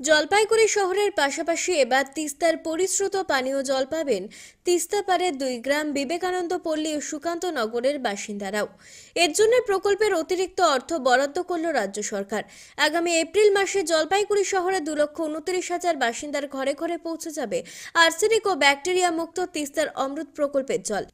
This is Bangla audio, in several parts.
জলপাইগুড়ি শহরের পাশাপাশি এবার তিস্তার পরিশ্রুত পানীয় জল পাবেন তিস্তাপাড়ের দুই গ্রাম বিবেকানন্দ পল্লী ও সুকান্ত নগরের বাসিন্দারাও। এর জন্য প্রকল্পের অতিরিক্ত অর্থ বরাদ্দ করল রাজ্য সরকার। আগামী এপ্রিল মাসে জলপাইগুড়ি শহরে দু লক্ষ উনত্রিশ হাজার বাসিন্দার ঘরে ঘরে পৌঁছে যাবে আর্সেনিক ও ব্যাকটেরিয়া মুক্ত তিস্তার অমৃত প্রকল্পের জল।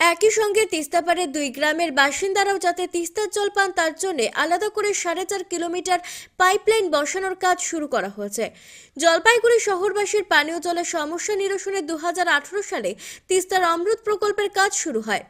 একই সঙ্গে তিস্তাপাড়ের দুই গ্রামের বাসিন্দারাও যাতে তিস্তার জল পান, তার জন্য আলাদা করে সাড়ে চার কিলোমিটার পাইপলাইন বসানোর কাজ শুরু করা হয়েছে। জলপাইগুড়ি শহরবাসীর পানীয় জলের সমস্যা নিরসনে দু হাজার আঠেরো সালে তিস্তার অমৃত প্রকল্পের কাজ শুরু হয়।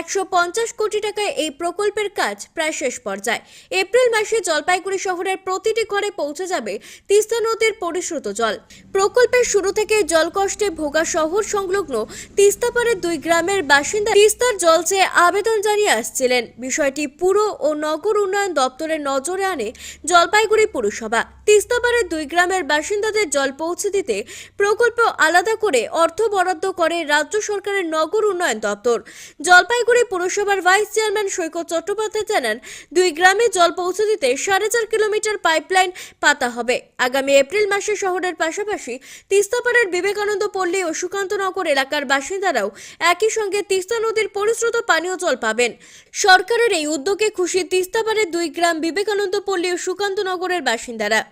একশো পঞ্চাশ কোটি টাকায় এই প্রকল্পের কাজ প্রায় শেষ পর্যায়ে। এপ্রিল মাসে জলপাইগুড়ি শহরের প্রতিটি ঘরে পৌঁছে যাবে তিস্তা নদীর পরিশ্রুত জল। প্রকল্পের শুরু থেকে জলকষ্টে ভোগা শহর সংলগ্ন তিস্তাপাড়ের দুই গ্রামের বাসিন্দা তিস্তার জল চেয়ে আবেদন জানিয়ে আসছিলেন। বিষয়টি পুর ও নগর উন্নয়ন দপ্তরের নজরে আনে জলপাইগুড়ি পুরসভা। তিস্তাপাড়ের দুই গ্রামের বাসিন্দাদের জল পৌঁছে দিতে প্রকল্প আলাদা করে অর্থ বরাদ্দ করে রাজ্য সরকারের নগর উন্নয়ন দপ্তর। জলপাইগুড়ি পুরসভার ভাইস চেয়ারম্যান সৈকত চট্টোপাধ্যায় জানান, দুই গ্রামে জল পৌঁছে দিতে সাড়ে চার কিলোমিটার পাইপলাইন পাতা হবে। আগামী এপ্রিল মাসে শহরের পাশাপাশি তিস্তাপাড়ের বিবেকানন্দ পল্লী ও সুকান্তনগর এলাকার বাসিন্দারাও একই সঙ্গে তিস্তা নদীর পরিশ্রুত পানীয় জল পাবেন। সরকারের এই উদ্যোগে খুশি তিস্তাপাড়ের দুই গ্রাম বিবেকানন্দ পল্লী ও সুকান্তনগরের বাসিন্দারা।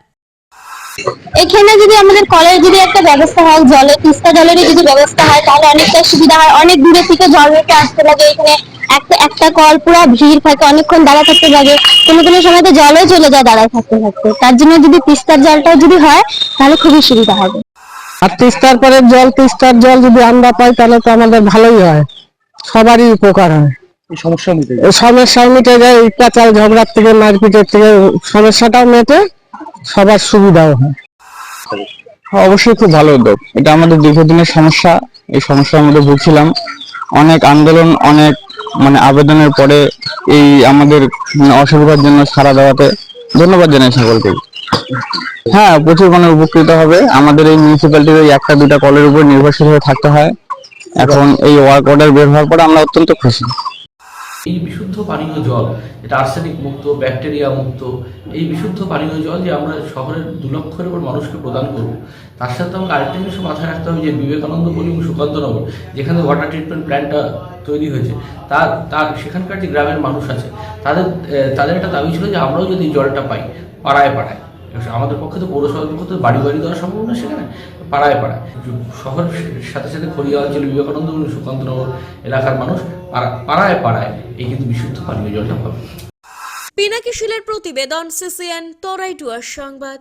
এখানে যদি আমাদের কলের যদি একটা ব্যবস্থা হয় জলে তিস্তা জলেরই যদি ব্যবস্থা হয় তাহলে অনেকটা সুবিধা হয়। অনেক দূরে থেকে জল রেখে আসতে লাগে। এখানে একটা একটা কল পুরো ভিড় থাকে অনেকক্ষণ দাঁড়া থাকতে লাগে। কোনো কোনো সময় তো জলও চলে যায় দাঁড়ায় থাকতে থাকতে। তার জন্য যদি তিস্তার জলটাও যদি হয় তাহলে খুবই সুবিধা হবে। আর তিস্তার পরের জল তিস্তার জল যদি আমরা পাই তাহলে তো আমাদের ভালোই হয়। সবারই উপকার হয়। এই সমস্যা মিটে সমস্যা মিটে যায় এই পেঁচাল ঝগড়ার থেকে মারপিটের থেকে সমস্যাটাও মেটে। সবার সুবিধাও হয়। অবশ্যই খুব ভালো উদ্যোগ। এটা আমাদের দীর্ঘদিনের সমস্যা। এই সমস্যার মধ্যে ভুগছিলাম। অনেক আন্দোলন, অনেক মানে আবেদনের পরে এই আমাদের মানে অসুবিধার জন্য সাড়া দেওয়াতে ধন্যবাদ জানাই সকলকে। হ্যাঁ প্রচুর মানে উপকৃত হবে। আমাদের এই মিউনিসিপ্যালিটির ওই একটা দুটা কলের উপর নির্ভরশীল হয়ে থাকতে হয়। এখন এই ওয়ার্ক অর্ডার বের হওয়ার পরে আমরা অত্যন্ত খুশি। এই বিশুদ্ধ পানীয় জল এটা আর্সেনিক মুক্ত ব্যাকটেরিয়া মুক্ত, এই বিশুদ্ধ পানীয় জল যে আমরা শহরের দু লক্ষের উপর মানুষকে প্রদান করব, তার সাথে আমাকে আরেকটা জিনিস মাথায় রাখতে হবে যে বিবেকানন্দ বলি এবং সুকান্তনগর, যেখানে ওয়াটার ট্রিটমেন্ট প্ল্যান্টটা তৈরি হয়েছে তার তার সেখানকার যে গ্রামের মানুষ আছে, তাদের তাদের একটা দাবি ছিল যে আমরাও যদি জলটা পাই, পাড়ায় পাড়ায়। আমাদের পক্ষে তো পৌরসভার পক্ষে তো বাড়ি বাড়ি দেওয়া সম্ভব না সেখানে, পাড়ায় পাড়ায়। শহরের সাথে সাথে খড়িয়া অঞ্চল বিবেকানন্দ সুকান্তনগর এলাকার মানুষ, পাড়া- পাড়ায় পাড়ায় এই কিন্তু বিশুদ্ধ পানীয় জলটা পাবে। পিনাকি শিলের প্রতিবেদন, সিসিএন তরাইটুয়ার সংবাদ।